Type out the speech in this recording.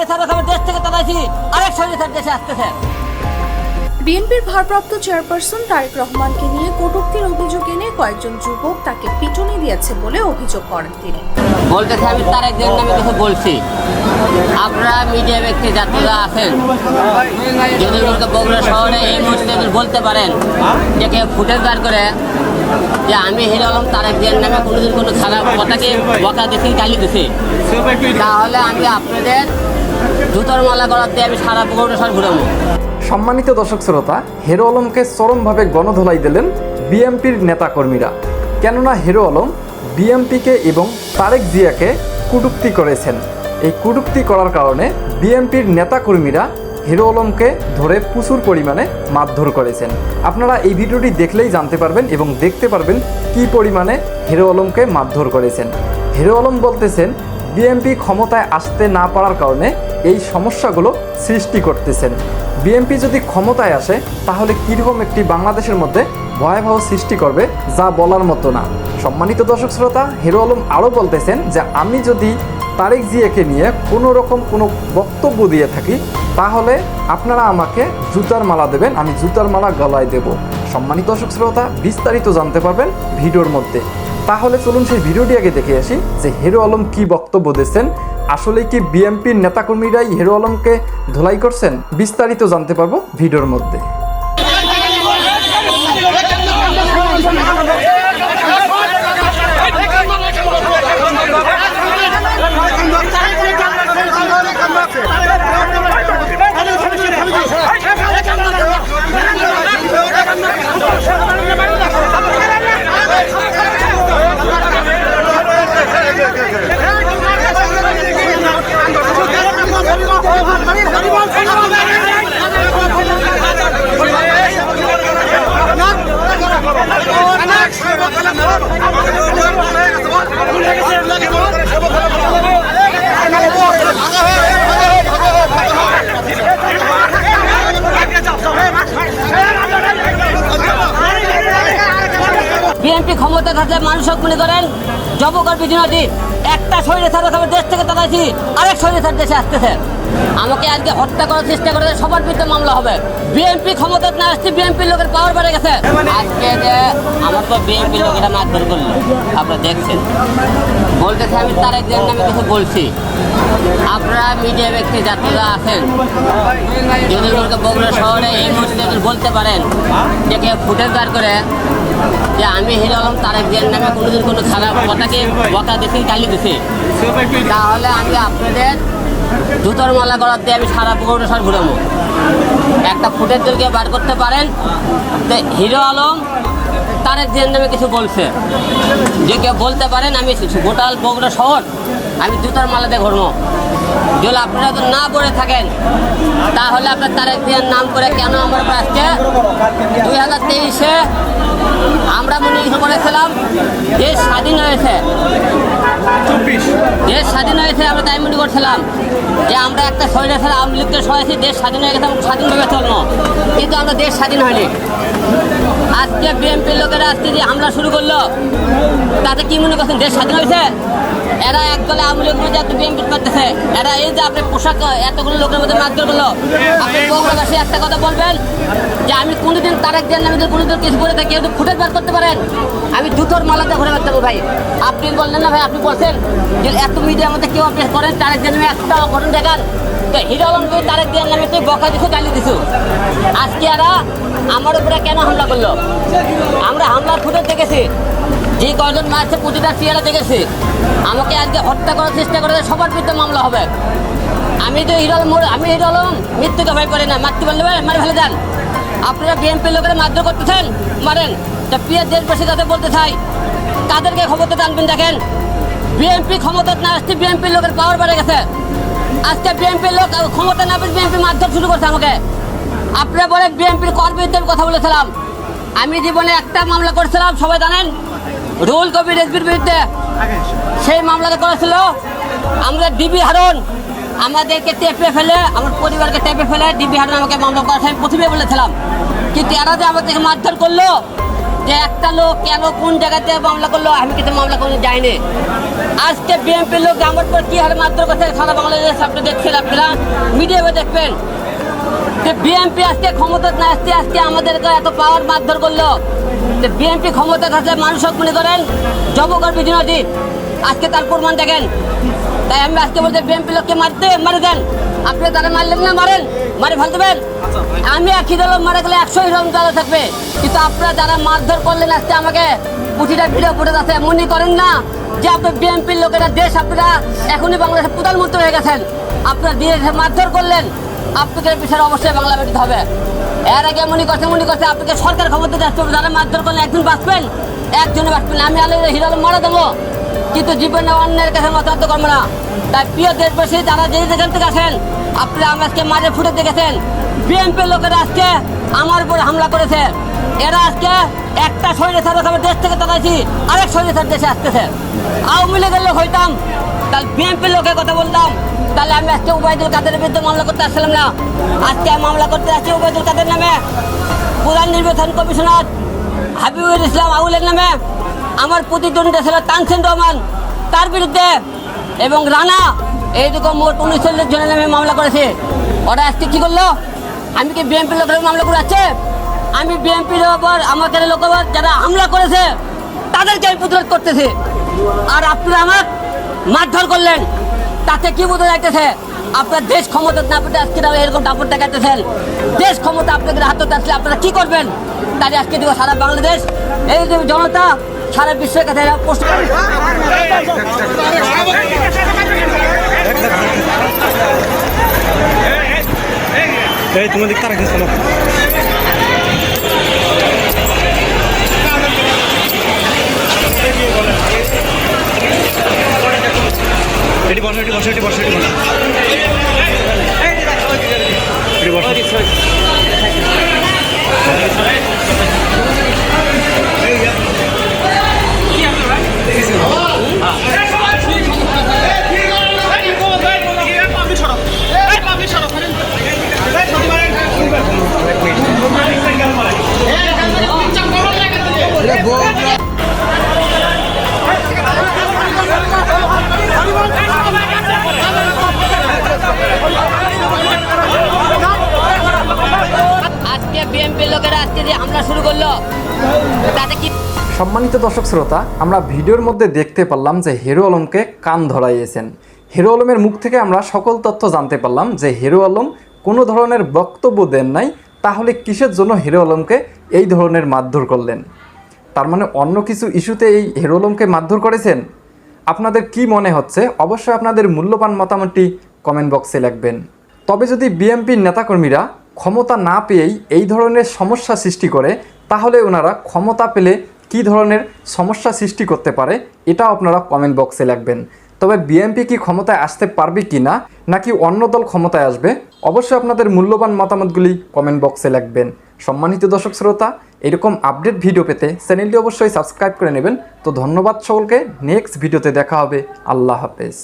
স্বৈরাচার রকমের দেশ থেকে তাড়াইছি আরেক স্বৈরাচার দেশে আসতেছে। বিএনপির ভারপ্রাপ্ত চেয়ারপারসন তারেক রহমানকে নিয়ে কটূক্তির অভিযোগ এনে কয়েকজন যুবক তাকে পিটুনি দিয়েছে বলে অভিযোগ করেন তিনি। বলতেছে আমি তার একদিন নামে কিছু বলছি। আপনারা মিডিয়া ব্যক্তি যাত্রীরা আছেন। যদি বগুড়া শহরে এই মুহূর্তে বলতে পারেন যে কেউ ফুটেজ বার করে যে আমি হিরো আলম তার একদিন নামে কোনোদিন কোনো খারাপ কথাকে বকা দিছি গালি দিছি তাহলে আমি আপনাদের জুতোর মালা করার দিয়ে আমি সারা বগুড়া শহর ঘুরাবো। সম্মানিত দর্শক শ্রোতা, হেরো আলমকে চরমভাবে গণধোলাই দিলেন বিএমপির নেতাকর্মীরা। কেননা হেরো আলম বিএমপিকে এবং তারেক জিয়াকে কটূক্তি করেছেন। এই কটূক্তি করার কারণে বিএমপির নেতাকর্মীরা হিরো আলমকে ধরে প্রচুর পরিমাণে মারধর করেছেন। আপনারা এই ভিডিওটি দেখলেই জানতে পারবেন এবং দেখতে পারবেন কি পরিমাণে হিরো আলমকে মারধর করেছেন। হিরো আলম বলতেছেন বিএমপি ক্ষমতায় আসতে না পারার কারণে এই সমস্যাগুলো সৃষ্টি করতেছেন। বিএনপি যদি ক্ষমতায় আসে, তাহলে কীরকম একটি বাংলাদেশের মধ্যে ভয়াবহ সৃষ্টি করবে, যা বলার মতো না। সম্মানিত দর্শক শ্রোতা, হিরো আলম আরও বলতেছেন যে, আমি যদি তারেক জিয়াকে নিয়ে কোনো রকম কোনো বক্তব্য দিয়ে থাকি, তাহলে আপনারা আমাকে জুতার মালা দেবেন, আমি জুতার মালা গলায় দেব। সম্মানিত দর্শক শ্রোতা, বিস্তারিত জানতে পারবেন ভিডিওর মধ্যে। তাহলে চলুন সেই ভিডিওটি আগে দেখে আসি যে হিরো আলম কি বক্তব্য দিয়েছেন। আসলে কি বিএমপির নেতাকর্মীরাই হেরো আলমকে ধোলাই করছেন? বিস্তারিত জানতে পারব ভিডিওর মধ্যে। থাকলে মানুষ মনে করেন জবকর বিধিনদী একটা স্বৈরাচার রকমের দেশ থেকে তাড়াইছি আরেক শরীরে স্বৈরাচার দেশে আসতেছে। আমাকে আজকে হত্যা করার চেষ্টা করে সবার বিরুদ্ধে মামলা হবে। বিএনপি ক্ষমতা না আসছে বিএনপির লোকের পাওয়ার বেড়ে গেছে। আজকে যে আমার তো বিএনপি লোকেরা মারধর করল আপনারা দেখছেন। বলতেছে আমি তার একদিন নামে কিছু বলছি। আপনারা মিডিয়া ব্যক্তি যাত্রীরা আছেন যদি বগুড়া শহরে এই মুহূর্তে বলতে পারেন যে কেউ ফুটেজ বার করে যে আমি হিরো আলম তারেক জিয়ার নামে কোনোদিন কোনো খারাপ কথাকে বকা দিছি গালি দিছি। তাহলে আমি আপনাদের জুতোর মালা করার দিয়ে আমি সারা শহর ঘুরাবো। একটা ফুটের দিকে বার করতে পারেন, তো হিরো আলম তারেক জিয়ার নামে কিছু বলছে। যে কেউ বলতে পারেন, আমি গোটাল বগুড়া শহর আমি জুতার মালা দিয়ে ঘুরবো। যদি আপনারা তো না পড়ে থাকেন তাহলে আপনার তারেক জিয়ার নাম করে কেন আমার উপর আজকে দুই হাজার তেইশে আমরা মনে করেছিলাম দেশ স্বাধীন হয়েছে। দেশ স্বাধীন হয়েছে আমরা তাই মনে করছিলাম যে আমরা একটা স্বৈরাচার আওয়ামী লীগকে সহায়ছি দেশ স্বাধীন হয়ে গেছে আমরা স্বাধীনভাবে চলবো। কিন্তু আমরা দেশ স্বাধীন হয়নি। আজকে বিএনপির লোকেরা আজকে যে হামলা শুরু করল তাতে কি মনে করছেন? দেশ স্বাধীন হয়েছে? এরা এক দলে আওয়ামী লীগ মধ্যে একটা বিএনপি করতেছে। এরা এই যে আপনি পোশাক, এতগুলো লোকের মধ্যে মারধর করল। আপনি বগুড়াবাসী একটা কথা বলবেন যে আমি কোনোদিন তারেক দেন আমি কোনোদিন কিছু করে থাকি একটু ফুটেজ বার করতে পারেন। আমি জুতোর মালাতে ঘুরে বেড়াতে ভাই। আপনি বললেন না ভাই, আপনি বলছেন যে এত মিডিয়ার মধ্যে কেউ আপনি করেন, তারেক দেন একটা ঘটনা দেখান। তো হিরো আলম তুই তারেক দেন আমি তুই বকা দিছো, গালি দিছো। আজকে এরা আমার উপরে কেন হামলা করল? আমরা হামলার ফুটেজ দেখেছি। যে কয়জন মারছে প্রতিটা চেয়ারা দেখেছি। আমাকে আজকে হত্যা করার চেষ্টা করে সবার বিরুদ্ধে মামলা হবে। আমি তো হিরো আলম আমি হিরো আলম মৃত্যুকে ভয় করি না। মারতে পারলে মারে ফেলে দেন। আপনারা বিএনপির লোকেরা মারধর করতেছেন? মারেন। তা প্রিয় দেশবাসী কাছে বলতে চাই, তাদেরকে ক্ষমতা টানবেন দেখেন। বিএনপি ক্ষমতা না আসছে বিএনপির লোকের পাওয়ার বেড়ে গেছে। আজকে বিএনপির লোক ক্ষমতা না পেয়ে বিএনপি মারধর শুরু করছে আমাকে। আপনারা বলে বিএনপির কর বিরুদ্ধে আমি কথা বলেছিলাম? আমি জীবনে একটা মামলা করেছিলাম, সবাই জানেন? রুল কবির রেসবির বিরুদ্ধে সেই মামলাটা করেছিল আমরা ডিবি হারন, আমাদেরকে টেপে ফেলে, আমার পরিবারকে টেপে ফেলে ডিবি হারন আমাকে মামলা করেছে। আমি প্রথমে বলেছিলাম, কিন্তু এরা যে আমাদেরকে মারধর করল, যে একটা লোক কেন কোন জায়গাতে মামলা করল, আমি কিন্তু মামলা করে যাইনি। আজকে বিএনপির লোক আমার পর কি হারে মারধর করছে, সারা বাংলাদেশ আপনি দেখছেন আপনারা, মিডিয়াতে দেখবেন। যে বিএনপি আজকে ক্ষমতা না আসতে, আজকে আমাদেরকে এত পাওয়ার মারধর করল। যে বিএনপি ক্ষমতা থাকলে মানুষ মনে করেন জবকর বিজনদী আজকে তার প্রমাণ দেখেন। তাই আমি আজকে বলতে বিএনপি লোককে মারতে মারে দেন। আপনি তারা মারলেন না, মারেন, মারে ফেলতে দেবেন আমি একই দল, মারা গেলে একশো রকম দল থাকবে। কিন্তু আপনারা যারা মারধর করলেন আজকে আমাকে পুঁথিটা ভিডিও ফুটে যাচ্ছে মনে করেন না যে আপনার বিএনপির লোকেরা, দেশ আপনারা এখনই বাংলাদেশের প্রধানমন্ত্রী হয়ে গেছেন। আপনারা দিয়ে মারধর করলেন আপনাদের পিছনে অবশ্যই বাংলা বেটিতে হবে। এর আগে মনে করছে মনে করছে, আপনাকে সরকার ক্ষমতা যাচ্ছে যারা মারধর করলে একজন বাঁচবেন একজনে বাঁচবেন আমি আলো হিরো আলম মারা দেবো, কিন্তু জীবনে অন্যের কাছে মতান্ত করব না। তাই প্রিয় দেশবাসী, যারা যে যেখান থেকে আসেন, আপনারা আমার আজকে মাঝে ফুটে দেখেছেন বিএনপির লোকেরা আজকে আমার উপরে হামলা করেছে। এরা আজকে একটা শরীরে ছাড়া আমি দেশ থেকে তাড়াইছি আরেক শরীরে ছাড় দেশে আসতেছে। আওয়ামী লীগের লোক হইতাম, তাহলে বিএনপির লোকের কথা বলতাম, তাহলে আমি আজকে উবায়দুল কাদের বিরুদ্ধে মামলা করতে আসছিলাম না। আজকে আমি মামলা করতে আসছি উবায়দুল কাদের নামে প্রধান নির্বাচন কমিশনার হাবিবুল ইসলাম আউলের নামে। আমার প্রতিদ্বন্দ্বী ছিল তানসেন রহমান, তার বিরুদ্ধে। এবং রানা, এইরকম মোট উনচল্লিশ জনের নামে মামলা করেছে। ওরা আজকে কী করল? আমি কি বিএনপির লোকের মামলা করে আছে আমি বিএনপির ওপর আমাকে লোক ওপর যারা হামলা করেছে তাদেরকে আমি প্রতিরোধ করতেছি আর আপনারা আমার মারধর করলেন তাতে কি বোঝা যাইতেছে আপনার দেশ ক্ষমতা না পেতে আজকে এরকম দাপট দেখাইতেছেন দেশ ক্ষমতা আপনাদের হাতে আসলে আপনারা কি করবেন তাই আজকে দিব সারা বাংলাদেশ এই যে জনতা সারা বিশ্বের কাছে প্রশ্ন এই তোমাদের তারা কিছু এটি বসো এটি বসো এটি বসো এটি বসো এটি বসো দর্শক শ্রোতা, আমরা ভিডিওর মধ্যে দেখতে পারলাম যে হিরো আলমকে কান ধরাইয়েছেন। হিরো আলমের মুখ থেকে আমরা সকল তথ্য জানতে পারলাম যে হিরো আলম কোনো ধরনের বক্তব্য দেন নাই, তাহলে কিসের জন্য হিরো আলমকে এই ধরনের মারধর করলেন? তার মানে অন্য কিছু ইস্যুতে এই হিরো আলমকে মারধর করেছেন? আপনাদের কি মনে হচ্ছে? অবশ্যই আপনাদের মূল্যবান মতামতটি কমেন্ট বক্সে লিখবেন। তবে যদি বিএনপির নেতাকর্মীরা ক্ষমতা না পেয়েই এই ধরনের সমস্যা সৃষ্টি করে, তাহলে ওনারা ক্ষমতা পেলে কী ধরনের সমস্যা সৃষ্টি করতে পারে এটা আপনারা কমেন্ট বক্সে লাগবেন তবে বিএনপি কি ক্ষমতায় আসতে পারবে কি না, নাকি অন্য দল ক্ষমতায় আসবে, অবশ্যই আপনাদের মূল্যবান মতামতগুলি কমেন্ট বক্সে লাগবেন সম্মানিত দর্শক শ্রোতা, এরকম আপডেট ভিডিও পেতে চ্যানেলটি অবশ্যই সাবস্ক্রাইব করে নেবেন। তো ধন্যবাদ সকলকে নেক্সট ভিডিওতে দেখা হবে। আল্লাহ হাফেজ।